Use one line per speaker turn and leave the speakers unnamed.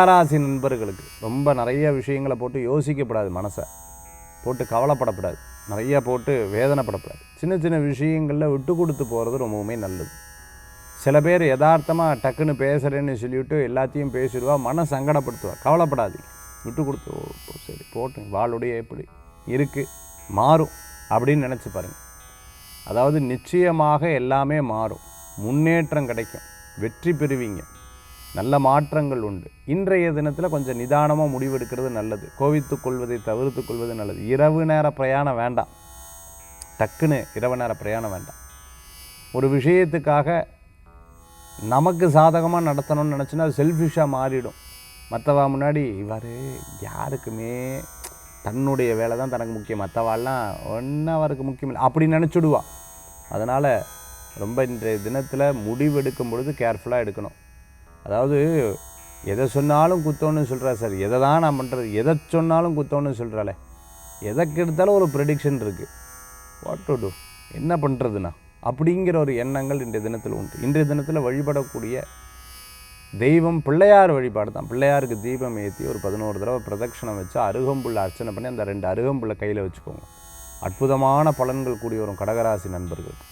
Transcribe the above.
கடகராசி நண்பர்களுக்கு ரொம்ப நிறைய விஷயங்களை போட்டு யோசிக்கப்படாது மனசை. போட்டு கவலைப்படக்கூடாது நிறைய போட்டு வேதனைப்படப்படாது. சின்ன சின்ன விஷயங்களில் விட்டு கொடுத்து போகிறது ரொம்பவுமே நல்லது. சில பேர் யதார்த்தமாக டக்குன்னு பேசுகிறேன்னு சொல்லிவிட்டு எல்லாத்தையும் பேசிடுவா மன சங்கடப்படுத்துவா. கவலைப்படாதீங்க. விட்டு கொடுத்து சரி போட்டு வாளுடைய எப்படி இருக்குது மாறும் அப்படின்னு நினச்சி பாருங்கள் அதாவது நிச்சயமாக எல்லாமே மாறும். முன்னேற்றம் கிடைக்கும். வெற்றி பெறுவீங்க. நல்ல மாற்றங்கள் உண்டு. இன்றைய தினத்தில் கொஞ்சம் நிதானமாக முடிவெடுக்கிறது நல்லது. கோவித்து கொள்வதை தவிர்த்து கொள்வது நல்லது. இரவு நேர பிரயாணம் வேண்டாம். டக்குன்னு இரவு நேர பிரயாணம் வேண்டாம். ஒரு விஷயத்துக்காக நமக்கு சாதகமாக நடத்தணும்னு நினச்சினா அது செல்ஃபிஷாக மாறிடும். மற்றவா முன்னாடி இவர் யாருக்குமே தன்னுடைய வேலை தான் தனக்கு முக்கியம். மற்றவாள்லாம் ஒன்றும் அவருக்கு முக்கியம் இல்லை. அப்படி நினச்சிடுவா. அதனால் ரொம்ப இன்றைய தினத்தில் முடிவெடுக்கும் பொழுது கேர்ஃபுல்லாக எடுக்கணும். அதாவது எதை சொன்னாலும் குத்தோன்னு சொல்கிறா சார். எதை தான் நான் பண்ணுறது எதை சொன்னாலும் குத்தோன்னு சொல்கிறாளே எதைக்கு எடுத்தாலும் ஒரு ப்ரெடிக்ஷன் இருக்குது வாட் டு டூ என்ன பண்ணுறதுண்ணா அப்படிங்கிற ஒரு எண்ணங்கள் இன்றைய தினத்தில் உண்டு. இன்றைய தினத்தில் வழிபடக்கூடிய தெய்வம் பிள்ளையார் வழிபாடு தான். பிள்ளையாருக்கு தீபம் ஏற்றி ஒரு பதினோரு தடவை பிரதட்சணம் வச்சு அருகம்புல்ல அர்ச்சனை பண்ணி அந்த ரெண்டு அருகம்புல்லை கையில் வச்சுக்கோங்க. அற்புதமான பலன்கள் கூடி வரும் கடகராசி நண்பர்களுக்கு